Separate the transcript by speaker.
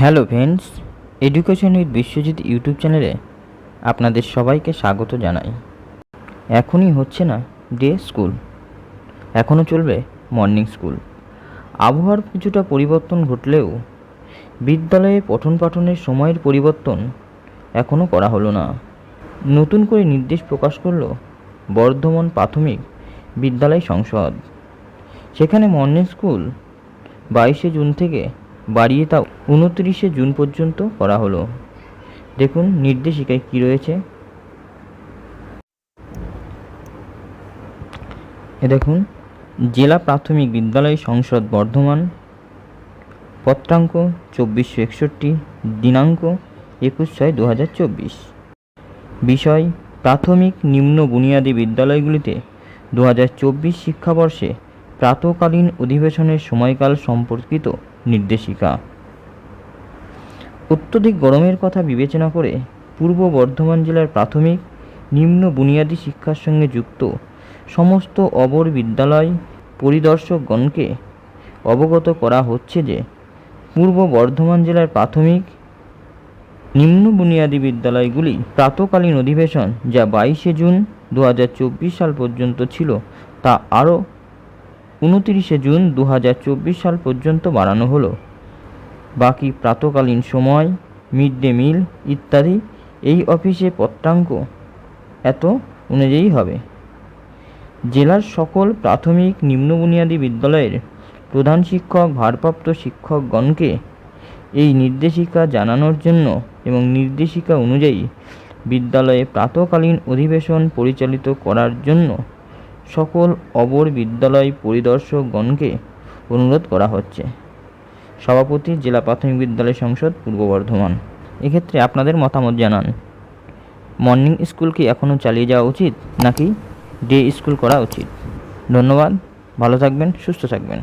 Speaker 1: Hello friends education with Biswajit YouTube চ্যানেলে আপনাদের সবাইকে স্বাগত জানাই। এখনই হচ্ছে না ডে স্কুল এখনও চলবে মর্নিং স্কুল আবহাওয়ার কিছুটা পরিবর্তন ঘটলেও বিদ্যালয়ে পঠন পাঠনের সময়ের পরিবর্তন এখনও করা হলো না। নতুন করে নির্দেশ প্রকাশ করল বর্ধমান প্রাথমিক বিদ্যালয় সংসদ। সেখানে মর্নিং স্কুল বাইশে জুন থেকে বাড়িয়ে তা উনত্রিশে জুন পর্যন্ত করা হলো। দেখুন নির্দেশিকায় কি রয়েছে। এ দেখুন, জেলা প্রাথমিক বিদ্যালয় সংসদ বর্ধমান, পত্রাঙ্ক চব্বিশশো একষট্টি, দিনাঙ্ক একুশ ছয় দু হাজার চব্বিশ। বিষয়, প্রাথমিক নিম্ন বুনিয়াদী বিদ্যালয়গুলিতে দু হাজার চব্বিশ শিক্ষাবর্ষে প্রাতকালীন অধিবেশনের সময়কাল সম্পর্কিত নির্দেশিকা। অত্যধিক গরমের কথা বিবেচনা করে পূর্ব বর্ধমান জেলার প্রাথমিক, নিম্ন বুনিয়াদী শিক্ষার সঙ্গে যুক্ত সমস্ত অবর বিদ্যালয় পরিদর্শকগণকে অবগত করা হচ্ছে যে, পূর্ব বর্ধমান জেলার প্রাথমিক, নিম্ন বুনিয়াদী বিদ্যালয়গুলি প্রাতকালীন অধিবেশন যা বাইশে জুন দু হাজার চব্বিশ সাল পর্যন্ত ছিল তা আরও উনতিরিশে জুন দু হাজার চব্বিশ সাল পর্যন্ত বাড়ানো হলো। বাকি প্রাতকালীন সময়, মিড ডে মিল ইত্যাদি এই অফিসে পত্রাঙ্ক এত অনুযায়ী হবে। জেলার সকল প্রাথমিক নিম্ন বুনিয়াদী বিদ্যালয়ের প্রধান শিক্ষক, ভারপ্রাপ্ত শিক্ষকগণকে এই নির্দেশিকা জানানোর জন্য এবং নির্দেশিকা অনুযায়ী বিদ্যালয়ে প্রাতকালীন অধিবেশন পরিচালিত করার জন্য সকল অবর বিদ্যালয় পরিদর্শকগণকে অনুরোধ করা হচ্ছে। সভাপতি, জেলা প্রাথমিক বিদ্যালয় সংসদ, পূর্ব বর্ধমান। এক্ষেত্রে আপনাদের মতামত জানান। মর্নিং স্কুল কি এখনও চালিয়ে যাওয়া উচিত, নাকি ডে স্কুল করা উচিত? ধন্যবাদ, ভালো থাকবেন, সুস্থ থাকবেন।